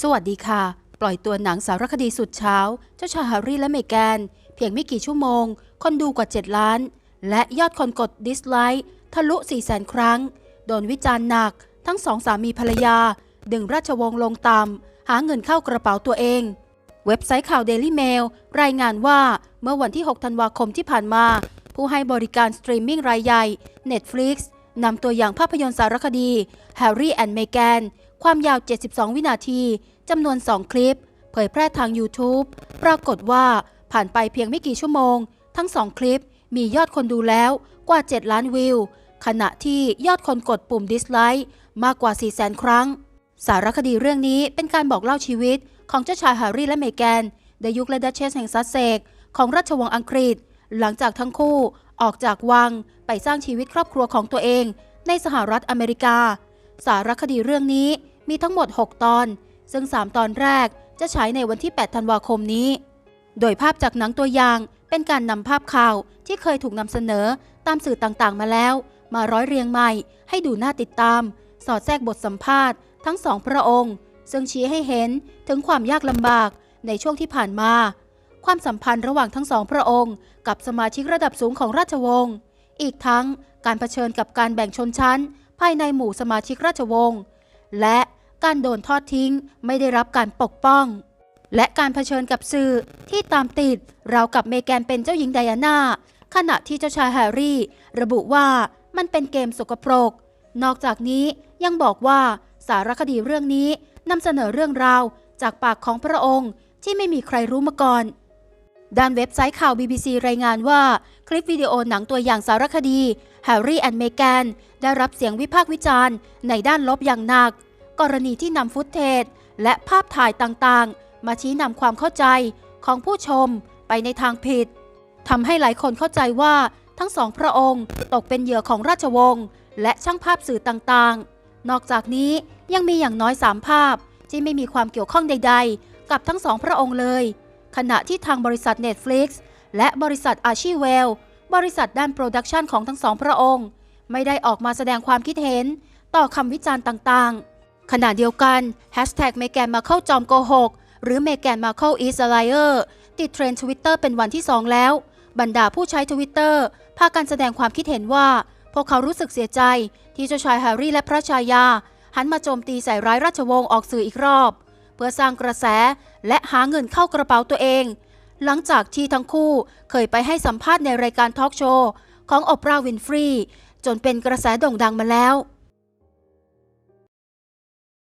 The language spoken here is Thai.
สวัสดีค่ะ ปล่อยตัวหนังสารคดีสุดเช้า เจ้าชายแฮร์รี่และเมแกน เพียงไม่กี่ชั่วโมง คนดูกว่า 7 ล้าน และยอดคนกดดิสไลค์ทะลุ 4 0 0 0 0 0 ครั้ง โดนวิจารณ์หนัก ทั้งสองสามีภรรยา ดึงราชวงศ์ลงต่ำ หาเงินเข้ากระเป๋าตัวเอง เว็บไซต์ข่าว Daily Mail รายงานว่าเมื่อวันที่ 6 ธันวาคมที่ผ่านมา ผู้ให้บริการสตรีมมิ่งรายใหญ่ Netflix นำตัวอย่างภาพยนตร์สารคดี Harry and Meghan ความยาว 72 วินาทีจำนวน 2 คลิป เผยแพร่ทาง YouTube ปรากฏว่าผ่านไปเพียงไม่กี่ชั่วโมง ทั้ง 2 คลิปมียอดคนดูแล้วกว่า 7 ล้านวิว ขณะที่ยอดคนกดปุ่มดิสไลค์มากกว่า4 0 0 0 0 0 ครั้ง สารคดีเรื่องนี้เป็นการบอกเล่าชีวิตของเจ้าชายแฮร์รี่และเมแกนในยุคและดัชเชสแห่งซัสเซกของราชวงศ์อังกฤษ หลังจากทั้งคู่ออกจากวังไปสร้างชีวิตครอบครัวของตัวเอง ในสหรัฐอเมริกา สารคดีเรื่องนี้ มีทั้งหมด 6 ตอน ซึ่ง 3 ตอนแรกจะฉายในวันที่ 8 ธันวาคมนี้ โดยภาพจากหนังตัวอย่างเป็นการนำภาพข่าวที่เคยถูกนำเสนอตามสื่อต่างๆ มาแล้ว มาร้อยเรียงใหม่ ให้ดูน่าติดตาม สอดแทรกบทสัมภาษณ์ทั้งสองพระองค์ ซึ่งชี้ให้เห็นถึงความยากลำบากในช่วงที่ผ่านมา ความสัมพันธ์ระหว่างทั้งสองพระองค์ กับสมาชิกระดับสูงของราชวงศ์ อีกทั้งการเผชิญกับการแบ่งชนชั้น ภายในหมู่สมาชิกราชวงศ์ และ การโดนทอดทิ้ง ไม่ได้รับการปกป้อง และการเผชิญกับสื่อที่ตามติดเรากับเมแกนเป็นเจ้าหญิงไดอาน่าขณะที่เจ้าชายแฮร์รี่ ระบุว่ามันเป็นเกมสกปรก นอกจากนี้ยังบอกว่าสารคดีเรื่องนี้นำเสนอเรื่องราวจากปากของพระองค์ที่ไม่มีใครรู้มาก่อน ด้านเว็บไซต์ข่าว BBC รายงานว่า คลิปวิดีโอหนังตัวอย่างสารคดี Harry and Meghan ได้รับเสียงวิพากษ์วิจารณ์ในด้านลบอย่างหนัก กรณีที่นำฟุตเทจและภาพถ่ายต่างๆ มาชี้นำความเข้าใจของผู้ชมไปในทางผิดทำให้หลายคนเข้าใจว่าทั้งสองพระองค์ตกเป็นเหยื่อของราชวงศ์และช่างภาพสื่อต่างๆ นอกจากนี้ยังมีอย่างน้อยสามภาพที่ไม่มีความเกี่ยวข้องใด ๆ กับทั้งสองพระองค์เลย ขณะที่ทางบริษัท Netflix และบริษัทอาชีเวลบริษัทด้านโปรดักชันของทั้งสองพระองค์ ไม่ได้ออกมาแสดงความคิดเห็นต่อคำวิจารณ์ต่างๆ ขณะเดียวกัน Hashtag เมแกนมาเข้าจอมโกหก หรือเมแกนมาเข้า is a liar ติดเทรนด์ทวิตเตอร์เป็นวันที่ 2 แล้ว บรรดาผู้ใช้ทวิตเตอร์พากันแสดงความคิดเห็นว่า พวกเขารู้สึกเสียใจ ที่เจ้าชายแฮร์รี่และพระชายา หันมาโจมตีใส่ร้ายราชวงศ์ออกสื่ออีกรอบ เพื่อสร้างกระแสและหาเงินเข้ากระเป๋าตัวเอง หลังจากที่ทั้งคู่เคยไปให้สัมภาษณ์ในรายการทอล์กโชว์ของโอปราห์วินฟรีจนเป็นกระแสโด่งดังมาแล้ว